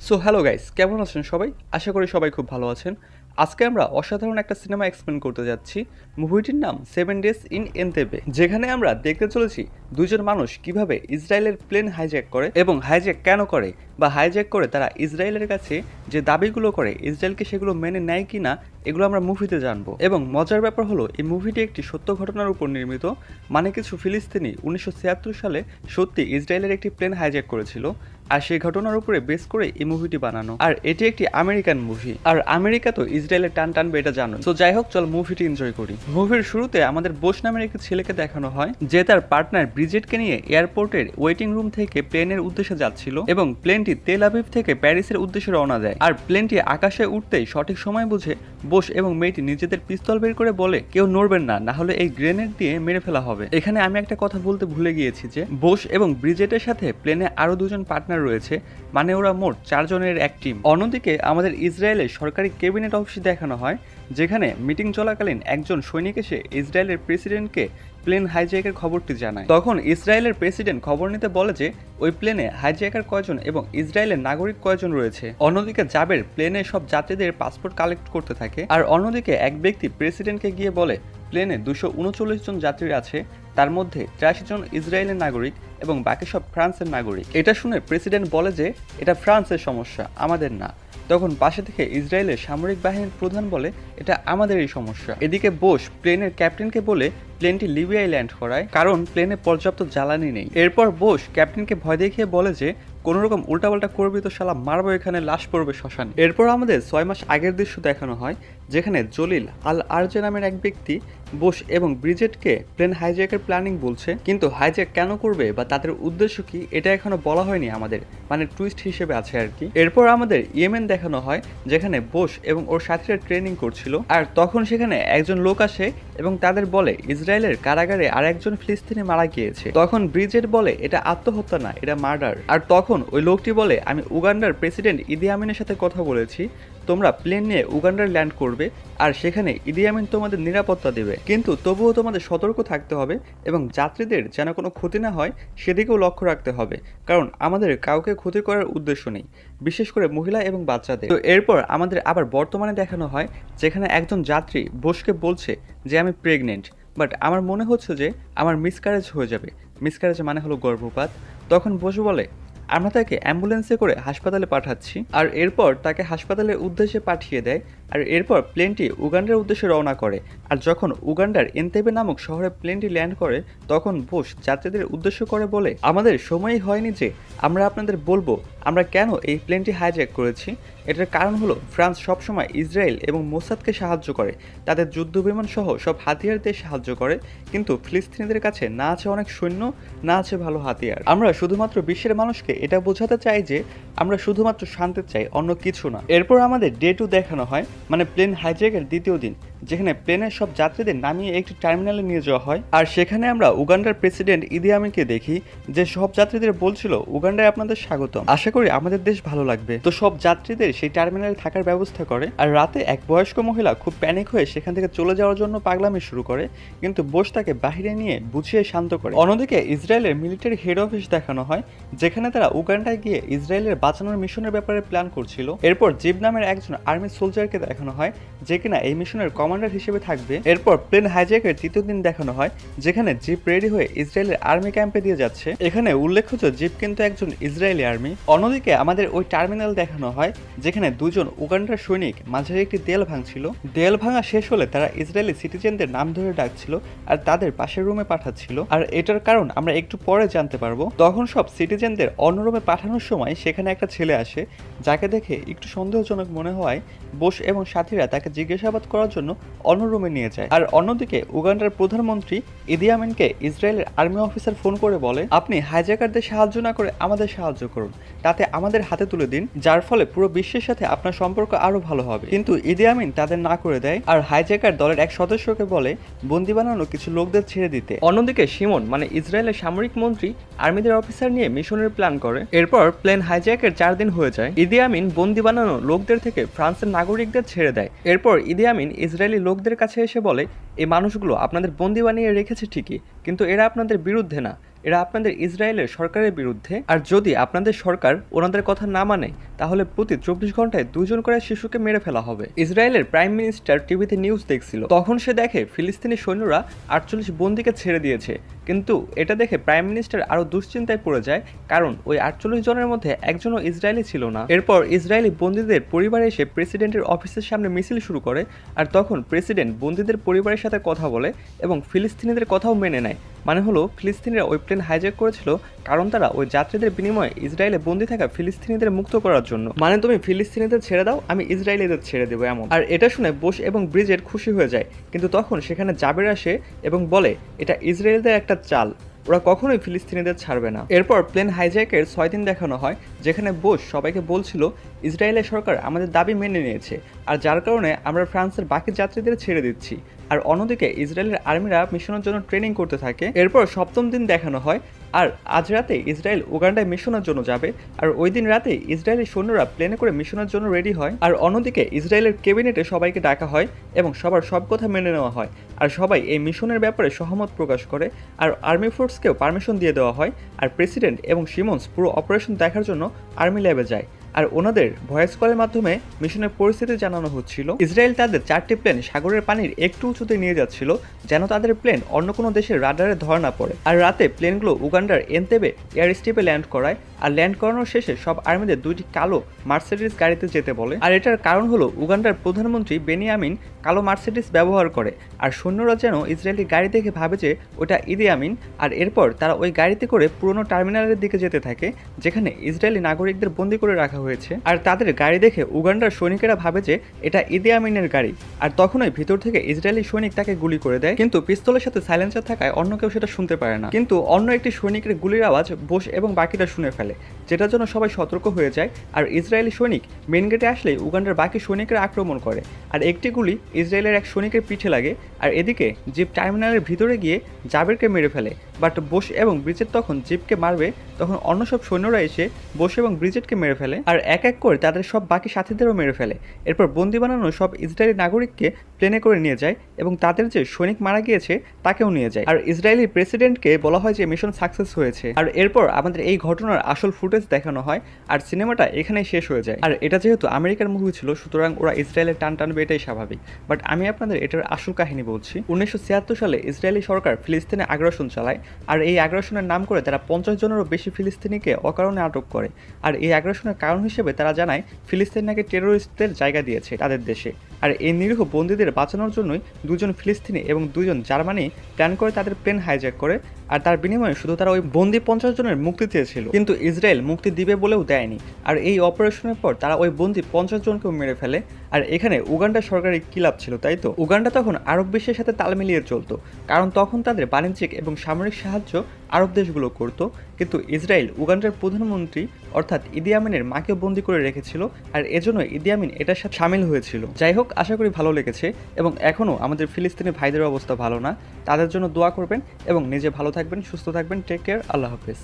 So hello guys কেমন আছেন সবাই? আশা করি সবাই খুব ভালো আছেন। আজকে আমরা অসাধারণ একটা সিনেমা এক্সপ্লেন করতে যাচ্ছি। মুভিটির নাম সেভেন ডেজ ইন এনতেবে যেখানে আমরা দেখতে চলেছি দুজন মানুষ কীভাবে ইসরায়েলের প্লেন হাইজ্যাক করে এবং হাইজ্যাক কেন করে বা হাইজ্যাক করে তারা ইসরায়েলের কাছে যে দাবিগুলো করে, ইসরায়েলকে সেগুলো মেনে নেয় কি না এগুলো আমরা মুভিতে জানব। এবং মজার ব্যাপার হলো, এই মুভিটি একটি সত্য ঘটনার উপর নির্মিত মানে কিছু ফিলিস্তিনি উনিশশো ছিয়াত্তর সালে সত্যি ইসরায়েলের একটি প্লেন হাইজ্যাক করেছিল। আর সেই ঘটনার উপরে বেস করে এই মুভিটি বানানো। আর এটি একটি আমেরিকান মুভি আর আমেরিকা তো ইসরায়েলের টান টানবে, এটা জানো। তো যাই হোক, চল মুভিটি এনজয় করি। মুভির শুরুতে আমাদের বোস নামের একটি ছেলেকে দেখানো হয়, যে তার পার্টনার ব্রিজেটকে নিয়ে এয়ারপোর্টের ওয়েটিং রুম থেকে প্লেনের উদ্দেশ্যে যাচ্ছিল এবং প্লেনটি তেল আবিব থেকে প্যারিসের উদ্দেশ্যে রওনা দেয়। আর প্লেনটি আকাশে উঠতেই সঠিক সময় বুঝে বোস এবং মেয়েটি নিজেদের পিস্তল বের করে বলে, কেউ নড়বেন না না হলে এই গ্রেনেড দিয়ে মেরে ফেলা হবে। এখানে আমি একটা কথা বলতে ভুলে গিয়েছি যে, বোস এবং ব্রিজেটের সাথে প্লেনে আরও দুজন পার্টনার রয়েছে মানে ওরা মোট চারজনের এক টিম অন্যদিকে আমাদের ইসরায়েলের সরকারি ক্যাবিনেট অফিস দেখানো হয়, যেখানে মিটিং চলাকালীন একজন সৈনিক এসে ইসরায়েলের প্রেসিডেন্টকে প্লেন হাইজ্যাকের খবরটি জানায়। তখন ইসরায়েলের প্রেসিডেন্ট খবর নিতে বলে যে, ওই প্লেনে হাইজ্যাকার কয়জন এবং ইসরায়েলের নাগরিক কয়জন রয়েছে। অন্যদিকে জাবের প্লেনে সব যাত্রীদের পাসপোর্ট কালেক্ট করতে থাকে, আর অন্যদিকে এক ব্যক্তি প্রেসিডেন্টকে গিয়ে বলে প্লেনে দুশো উনচল্লিশ জন যাত্রী আছে, তার মধ্যে তিরাশি জন ইসরায়েলের নাগরিক এবং বাকি সব ফ্রান্সের নাগরিক। এটা শুনে প্রেসিডেন্ট বলে যে, এটা ফ্রান্সের সমস্যা, আমাদের না। তখন পাশে থেকে ইসরায়েলের সামরিক বাহিনীর প্রধান বলে, এটা আমাদেরই সমস্যা। এদিকে বোস প্লেনের ক্যাপ্টেনকে বলে, প্লেনটি লিবিয়ায় ল্যান্ড করায়, কারণ প্লেনে পর্যাপ্ত জ্বালানি নেই। এরপর বোস ক্যাপ্টেনকে ভয় দেখিয়ে বলে যে কোনো রকম উল্টাপাল্টা করবি তো শালা মারবো এখানে, লাশ পড়বে শ্মশানে। এরপর আমাদের ছয় মাস আগের দৃশ্য দেখানো হয়, যেখানে জলিল আল আরজে নামের এক ব্যক্তি, বোস এবং ব্রিজেটকে প্লেন হাইজ্যাকের প্ল্যানিং বলছে, কিন্তু হাইজ্যাক কেন করবে বা তাদের উদ্দেশ্য কি, এটা এখনও বলা হয়নি আমাদের। মানে টুইস্ট হিসেবে আছে আর কি। এরপর আমাদের ইয়েমেন দেখানো হয়, যেখানে বোস এবং ওর সাথীরা ট্রেনিং করছিল। আর তখন সেখানে একজন লোক আসে এবং তাদের বলে, ইসরায়েলের কারাগারে আর একজন ফিলিস্তিনি মারা গিয়েছে। তখন ব্রিজেট বলে, এটা আত্মহত্যা না, এটা মার্ডার। আর তখন ওই লোকটি বলে, আমি উগান্ডার প্রেসিডেন্ট ইদি আমিনের সাথে কথা বলেছি। তোমরা প্লেন নিয়ে উগান্ডার ল্যান্ড করবে আর সেখানে ইদি আমিন তোমাদের নিরাপত্তা দেবে। কিন্তু তবুও তোমাদের সতর্ক থাকতে হবে এবং যাত্রীদের যেন কোনো ক্ষতি না হয়, সেদিকেও লক্ষ্য রাখতে হবে। কারণ আমাদের কাউকে ক্ষতি করার উদ্দেশ্য নেই, বিশেষ করে মহিলা এবং বাচ্চাদের। তো এরপর আমাদের আবার বর্তমানে দেখানো হয়, যেখানে একজন যাত্রী বোসকে বলছে যে আমি প্রেগনেন্ট বাট আমার মনে হচ্ছে যে আমার মিসক্যারেজ হয়ে যাবে। মিসক্যারেজ মানে হলো গর্ভপাত। তখন বসু বলে, আমরা তাকে অ্যাম্বুলেন্সে করে হাসপাতালে পাঠাচ্ছি, আর এরপর তাকে হাসপাতালের উদ্দেশ্যে পাঠিয়ে দেয়, আর এরপর প্লেনটি উগান্ডার উদ্দেশ্যে রওনা করে। আর যখন উগান্ডার এনতেবে নামক শহরে প্লেনটি ল্যান্ড করে, তখন বোস যাত্রীদের উদ্দেশ্য করে বলে, আমাদের সময়ই হয়নি যে আমরা আপনাদের বলব আমরা কেন এই প্লেনটি হাইজ্যাক করেছি? এটার কারণ হলো ফ্রান্স সবসময় ইসরায়েল এবং মোসাদকে সাহায্য করে। তাদের যুদ্ধ বিমান সহ সব হাতিয়ার দিয়ে সাহায্য করে, কিন্তু ফিলিস্তিনিদের কাছে না আছে অনেক সৈন্য, না আছে ভালো হাতিয়ার। আমরা শুধুমাত্র বিশ্বের মানুষকে এটা বোঝাতে চাই যে আমরা শুধুমাত্র শান্তি চাই, অন্য কিছু না। এরপর আমাদের ডে টু দেখানো হয় মানে প্লেন হাইজ্যাকের দ্বিতীয় দিন, যেখানে প্লেনের সব যাত্রীদের নামিয়ে একটি টার্মিনালে নিয়ে যাওয়া হয়। আর সেখানে আমরা উগান্ডার প্রেসিডেন্ট ইদি আমিনকে দেখি, যে সব যাত্রীদের বলছিল, উগান্ডায় আপনাদের স্বাগতম। আশা করি আমাদের দেশ ভালো লাগবে। তো সব যাত্রীদের সেই টার্মিনালে থাকার ব্যবস্থা করে। আর রাতে এক বয়স্ক মহিলা খুব প্যানিক হয়ে সেখান থেকে চলে যাওয়ার জন্য পাগলামি শুরু করে, কিন্তু বোস তাকে বাহিরে নিয়ে বুঝিয়ে শান্ত করে। অন্যদিকে ইসরায়েলের মিলিটারি হেড অফিস দেখানো হয়, যেখানে তারা উগান্ডায় গিয়ে ইসরায়েলের বাঁচানোর মিশনের ব্যাপারে প্ল্যান করছিল। এরপর জিব নামের একজন আর্মি সোলজারকে দেখানো হয়, যে কিনা এই মিশনের কমান্ডার হিসেবে থাকবে। এরপর প্লেন হাইজ্যাকের তৃতীয় দিন দেখানো হয়, যেখানে জিপ রেডি হয়ে ইসরায়েলের আর্মি ক্যাম্পে দিয়ে যাচ্ছে। এখানে উল্লেখ্য জিপ কিন্তু একজন ইসরায়েলি আর্মি অন্যদিকে আমাদের ওই টার্মিনাল দেখানো হয়, যেখানে দুজন উগান্ডার সৈনিক মাঝারি একটি দেয়াল ভাঙছিল। দেয়াল ভাঙা শেষ হলে তারা ইসরায়েলি সিটিজেনদের নাম ধরে ডাকছিল আর তাদের পাশের রুমে পাঠাচ্ছিল। আর এটার কারণ আমরা একটু পরে জানতে পারব। তখন সব সিটিজেনদের অন্য রুমে পাঠানোর সময় সেখানে একটা ছেলে আসে, যাকে দেখে একটু সন্দেহজনক মনে হয় বোস এবং সাথীরা তাকে জিজ্ঞাসাবাদ করার জন্য অন্য রুমে নিয়ে যায়। আর অন্যদিকে উগান্ডার প্রধানমন্ত্রী ইদি আমিনকে ইসরায়েলের আর্মি অফিসার ফোন করে বলে, আপনি হাইজ্যাকারদের সাহায্য না করে আমাদের সাহায্য করুন। তাতে আমাদের হাতে তুলে দিন, যার ফলে পুরো বিশ্বের সাথে আপনার সম্পর্ক আরও ভালো হবে। কিন্তু ইদি আমিন তাদের না করে দেয়, আর হাইজ্যাকার দলের এক সদস্যকে বলে বন্দি বানানো কিছু লোকদের ছেড়ে দিতে। অন্যদিকে সিমন মানে ইসরায়েলের সামরিক মন্ত্রী, আর্মিদের অফিসার নিয়ে মিশনের প্ল্যান করে। এরপর প্লেন হাইজ্যাকের চার দিন হয়ে যায়। ইদি আমিন বন্দি বানানো লোকদের থেকে ফ্রান্সের নাগরিকদের ছেড়ে দেয়। এরপর ইদি আমিন ইসরায়েলি লোকদের কাছে এসে বলে, এই মানুষগুলো আপনাদের বন্দি বানিয়ে রেখেছে ঠিকই, কিন্তু এরা আপনাদের বিরুদ্ধে না। এরা আপনাদের ইসরায়েলের সরকারের বিরুদ্ধে। আর যদি আপনাদের সরকার ওনাদের কথা না মানে তাহলে প্রতি চব্বিশ ঘন্টায় দুজন করে শিশুকে মেরে ফেলা হবে। ইসরায়েলের প্রাইম মিনিস্টার টিভিতে নিউজ দেখছিল। তখন সে দেখে ফিলিস্তিনি সৈন্যরা আটচল্লিশ বন্দিকে ছেড়ে দিয়েছে। কিন্তু এটা দেখে প্রাইম মিনিস্টার আরও দুশ্চিন্তায় পড়ে যায়, কারণ ওই আটচল্লিশ জনের মধ্যে একজনও ইসরায়েলি ছিল না। এরপর ইসরায়েলি বন্দীদের পরিবারে এসে প্রেসিডেন্টের অফিসের সামনে মিছিল শুরু করে আর তখন প্রেসিডেন্ট বন্দীদের পরিবারের সাথে কথা বলে এবং ফিলিস্তিনিদের কথাও মেনে নেয়। মানে হলো, ফিলিস্তিনিরা ওই প্লেন হাইজ্যাক করেছিল কারণ তারা ওই যাত্রীদের বিনিময়ে ইসরায়েলে বন্দী থাকা ফিলিস্তিনিদের মুক্ত করার জন্য। মানে তুমি ফিলিস্তিনিদের ছেড়ে দাও, আমি ইসরায়েলিদের ছেড়ে দেবো এমন। আর এটা শুনে বোস এবং ব্রিজেট খুশি হয়ে যায়। কিন্তু তখন সেখানে জাবের আসে এবং বলে, এটা ইসরায়েলদের একটা চাল। ওরা কখনোই ফিলিস্তিনিদের ছাড়বে না। এরপর প্লেন হাইজ্যাকের ছয় দিন দেখানো হয়, যেখানে বোস সবাইকে বলছিল ইসরায়েলের সরকার আমাদের দাবি মেনে নিয়েছে, আর যার কারণে আমরা ফ্রান্সের বাকি যাত্রীদের ছেড়ে দিচ্ছি। আর অন্যদিকে ইসরায়েলের আর্মিরা মিশনের জন্য ট্রেনিং করতে থাকে। এরপর সপ্তম দিন দেখানো হয় আর আজ রাতে ইসরায়েল উগান্ডায় মিশনের জন্য যাবে, আর ওই দিন রাতে ইসরায়েলের সৈন্যরা প্লেনে করে মিশনের জন্য রেডি হয়, আর অন্যদিকে ইসরায়েলের ক্যাবিনেটে সবাইকে ডাকা হয় এবং সবার সব কথা মেনে নেওয়া হয়, আর সবাই এই মিশনের ব্যাপারে সহমত প্রকাশ করে, আর আর্মি ফোর্সকেও পারমিশন দিয়ে দেওয়া হয়, আর প্রেসিডেন্ট এবং সিমন্স পুরো অপারেশন দেখার জন্য আর্মি ল্যাবে যায়। আর ওনাদের ভয়েস কলের মাধ্যমে মিশনের পরিস্থিতি জানানো হচ্ছিল। ইসরায়েল তাদের চারটি প্লেন সাগরের পানির একটু উঁচুতে নিয়ে যাচ্ছিল, যেন তাদের প্লেন অন্য কোনো দেশের রাডারে ধরা না পড়ে। আর রাতে প্লেনগুলো উগান্ডার এনতেবে এয়ার স্ট্রিপে ল্যান্ড করায়, আর ল্যান্ড করানোর শেষে সব আর্মিদের দুইটি কালো মার্সেডিস গাড়িতে যেতে বলে। আর এটার কারণ হলো উগান্ডার প্রধানমন্ত্রী বেনিয়ামিন কালো মার্সিডিস ব্যবহার করে। আর সৈন্যরা যেন ইসরায়েলি গাড়ি দেখে ভাবে যে ওটা ইদি আমিন। আর এরপর তারা ওই গাড়িতে করে পুরনো টার্মিনালের দিকে যেতে থাকে, যেখানে ইসরায়েলি নাগরিকদের বন্দি করে রাখা হয়েছে। আর তাদের গাড়ি দেখে উগান্ডার সৈনিকেরা ভাবে যে এটা ইদি আমিনের গাড়ি। আর তখনই ভিতর থেকে ইসরায়েলি সৈনিক তাকে গুলি করে দেয়। কিন্তু পিস্তলের সাথে সাইলেন্সার থাকায় অন্য কেউ সেটা শুনতে পারে না। কিন্তু অন্য একটি সৈনিকের গুলির আওয়াজ বোস এবং বাকিটা শুনে ফেলে, যেটার জন্য সবাই সতর্ক হয়ে যায়। আর ইসরায়েলি সৈনিক মেন গেটে আসলেই উগান্ডার বাকি সৈনিকরা আক্রমণ করে। আর একটি গুলি ইসরায়েলের এক সৈনিকের পিঠে লাগে আর এদিকে জিপ টার্মিনালের ভিতরে গিয়ে জাবেরকে মেরে ফেলে। বাট বোস এবং ব্রিজেট তখন জিপকে মারবে, তখন অন্য সব সৈন্যরা এসে বোস এবং ব্রিজেটকে মেরে ফেলে আর এক এক করে তাদের সব বাকি সাথীদেরও মেরে ফেলে। এরপর বন্দি বানানো সব ইসরায়েলি নাগরিককে প্লেনে করে নিয়ে যায় এবং তাদের যে সৈনিক মারা গিয়েছে তাকেও নিয়ে যায়। আর ইসরায়েলি প্রেসিডেন্টকে বলা হয় যে মিশন সাকসেস হয়েছে। আর এরপর আমাদের এই ঘটনার আসল ফুটেজ দেখানো হয় আর সিনেমাটা এখানেই শেষ হয়ে যায়। আর এটা যেহেতু আমেরিকার মুভি ছিল, সুতরাং ওরা ইসরায়েলের টান টানবে এটাই স্বাভাবিক। বাট আমি আপনাদের এটার আসল কাহিনী বলছি। উনিশশো ছিয়াত্তর সালে ইসরায়েলি সরকার ফিলিস্তিনে আগ্রাসন চালায় আর এই আগ্রাসনের নাম করে তারা পঞ্চাশ জনেরও বেশি ফিলিস্তিনিকে অকারণে আটক করে। আর এই আগ্রাসনের কারণ হিসেবে তারা জানায়, ফিলিস্তিন নাকি টেরোরিস্টদের জায়গা দিয়েছে তাদের দেশে। আর এই নিরীহ বন্দীদের বাঁচানোর জন্যই দুজন ফিলিস্তিনি এবং দুজন জার্মানি প্ল্যান করে তাদের প্লেন হাইজ্যাক করে, আর তার বিনিময়ে শুধু তারা ওই বন্দি পঞ্চাশ জনের মুক্তি চেয়েছিল। কিন্তু ইসরায়েল মুক্তি দিবে বলেও দেয়নি। আর এই অপারেশনের পর তারা ওই বন্দি পঞ্চাশ জনকেও মেরে ফেলে। আর এখানে উগান্ডা সরকারের কি লাভ ছিল তাই তো? উগান্ডা তখন আরব বিশ্বের সাথে তাল মিলিয়ে চলতো, কারণ তখন তাদের বাণিজ্যিক এবং সামরিক সাহায্য আরব দেশগুলো করত, কিন্তু ইসরায়েল উগান্ডার প্রধানমন্ত্রী অর্থাৎ ইদি আমিনের মাকে বন্দি করে রেখেছিল আর এজন্য ইদি আমিন এটার সাথে সামিল হয়েছিল। যাই হোক, আশা করি ভালো লেগেছে এবং এখনও আমাদের ফিলিস্তিনি ভাইদের অবস্থা ভালো না। তাদের জন্য দোয়া করবেন এবং নিজে ভালো থাকবেন, সুস্থ থাকবেন। টেক কেয়ার আল্লাহ হাফেজ।